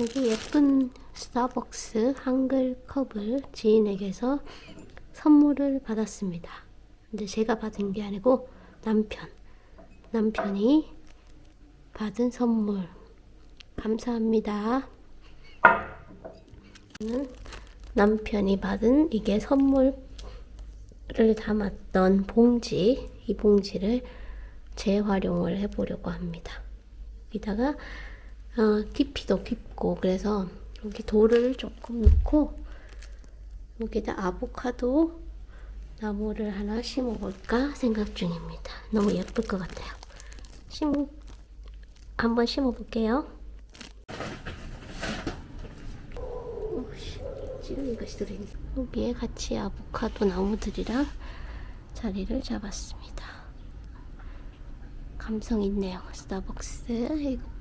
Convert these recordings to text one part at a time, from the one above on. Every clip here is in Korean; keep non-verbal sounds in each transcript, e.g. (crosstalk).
여기 예쁜 스타벅스 한글 컵을 지인에게서 선물을 받았습니다. 근데 제가 받은 게 아니고 남편. 남편이 받은 선물. 감사합니다. 남편이 받은 이게 선물을 담았던 봉지. 이 봉지를 재활용을 해보려고 합니다. 여기다가 어, 깊이도 깊고 그래서 여기 돌을 조금 넣고 여기다 아보카도 나무를 하나 심어볼까 생각 중입니다. 너무 예쁠 것 같아요. 심 한번 심어볼게요. 여기에 같이 아보카도 나무들이랑 자리를 잡았습니다. 감성 있네요. 스타벅스. 이거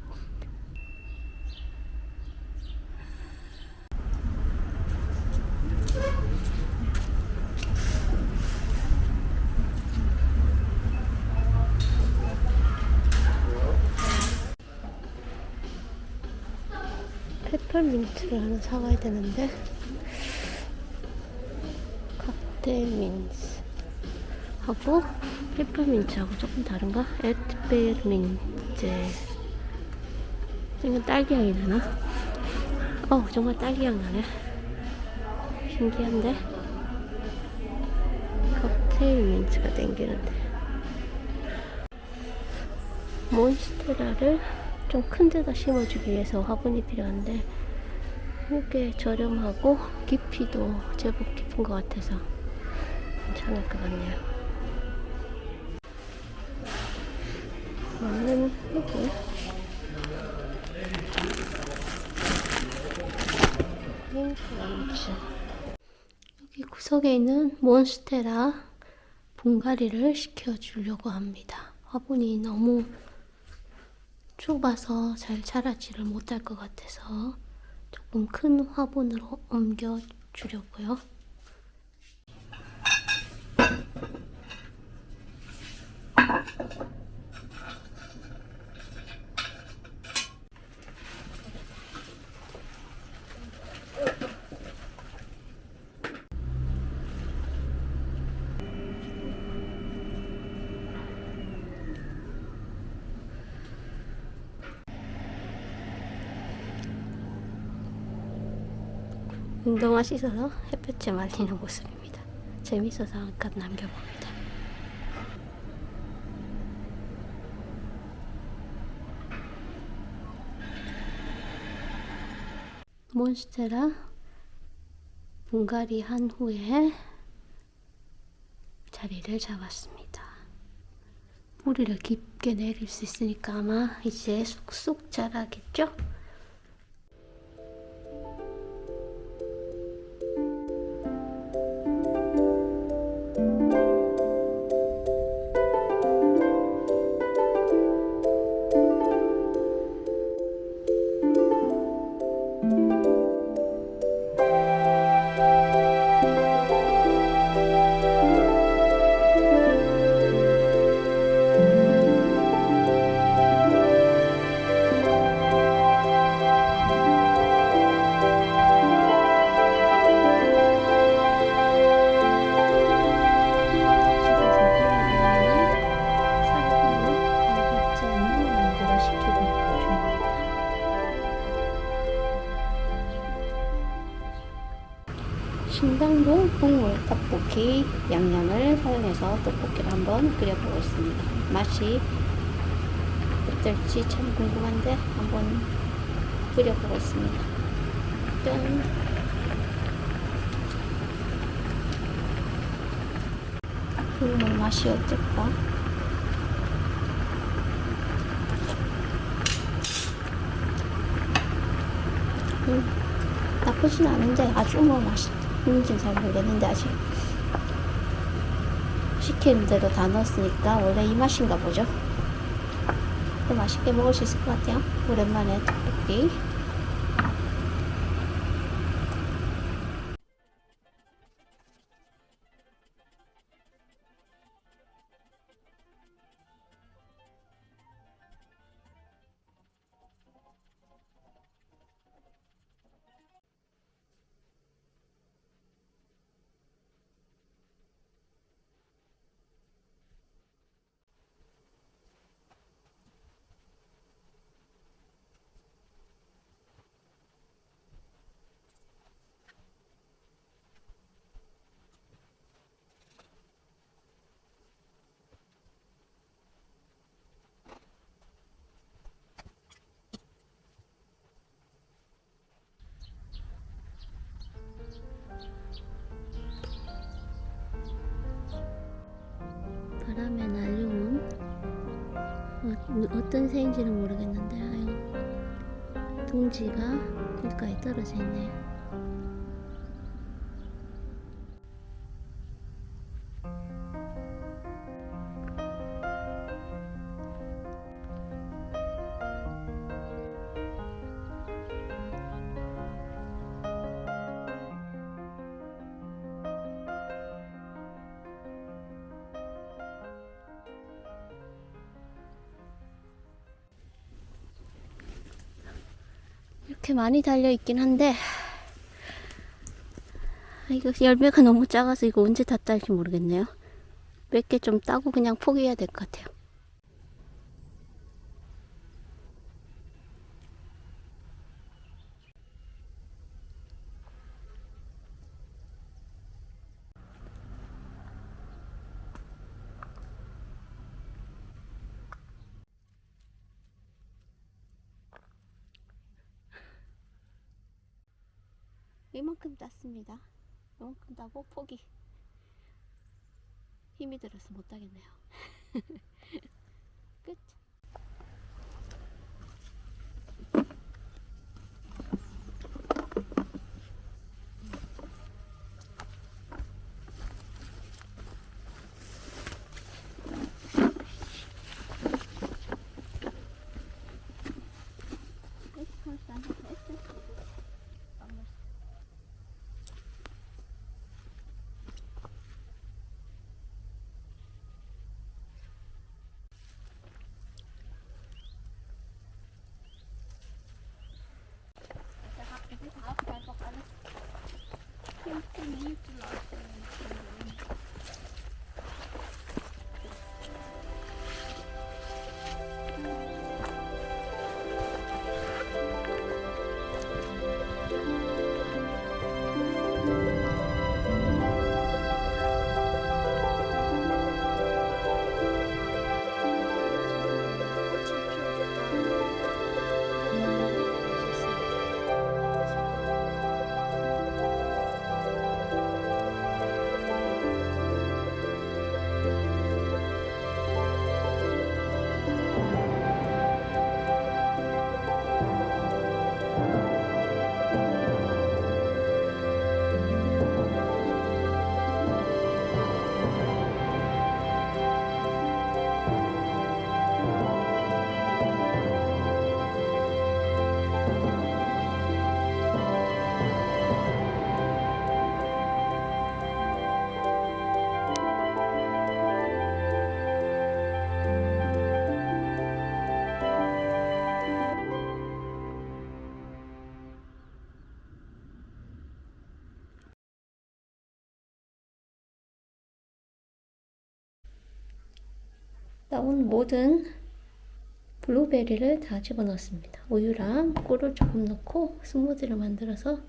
페퍼민트를 하나 사와야 되는데. 칵테일 민트. 하고 페퍼민트하고 조금 다른가? 에트베르민트. 이건 딸기향이 나나? 어 정말 딸기향 나네. 신기한데? 칵테일 민트가 땡기는데. 몬스테라를 좀 큰 데다 심어주기 위해서 화분이 필요한데 이게 저렴하고 깊이도 제법 깊은 것 같아서 괜찮을 것 같네요. 저는 여기 여기 구석에 있는 몬스테라 분갈이를 시켜주려고 합니다. 화분이 너무 좁아서 잘 자라지를 못할 것 같아서 조금 큰 화분으로 옮겨 주려고요. 운동화 씻어서 햇볕에 말리는 모습입니다. 재밌어서 잠깐 남겨봅니다. 몬스테라 분갈이 한 후에 자리를 잡았습니다. 뿌리를 깊게 내릴 수 있으니까 아마 이제 쑥쑥 자라겠죠? 신당동 국물 떡볶이 양념을 사용해서 떡볶이를 한번 끓여보겠습니다. 맛이 어떨지 참 궁금한데 한번 끓여보겠습니다. 짠! 국물 맛이 어떨까? 음, 나쁘진 않은데 아주 뭐 맛있 는지 잘 모르겠는데 아직 시키는 대로 다 넣었으니까 원래 이 맛인가 보죠. 또 맛있게 먹을 수 있을 것 같아요. 오랜만에 떡볶이. 어떤 새인지는 모르겠는데 아유 둥지가 길가에 떨어져 있네요. 이렇게 많이 달려 있긴 한데 아, 이거 열매가 너무 작아서 이거 언제 다 딸지 모르겠네요. 몇 개 좀 따고 그냥 포기해야 될 것 같아요. 이만큼 땄습니다. 이만큼 따고 포기. 힘이 들어서 못 따겠네요. (laughs) 끝. 나온 모든 블루베리를 다 집어넣습니다. 우유랑 꿀을 조금 넣고 스무디를 만들어서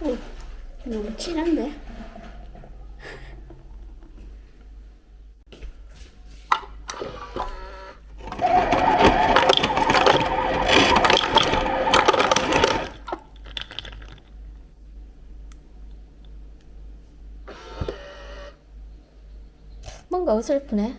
오, 너무 진한데? 뭔가 어설프네.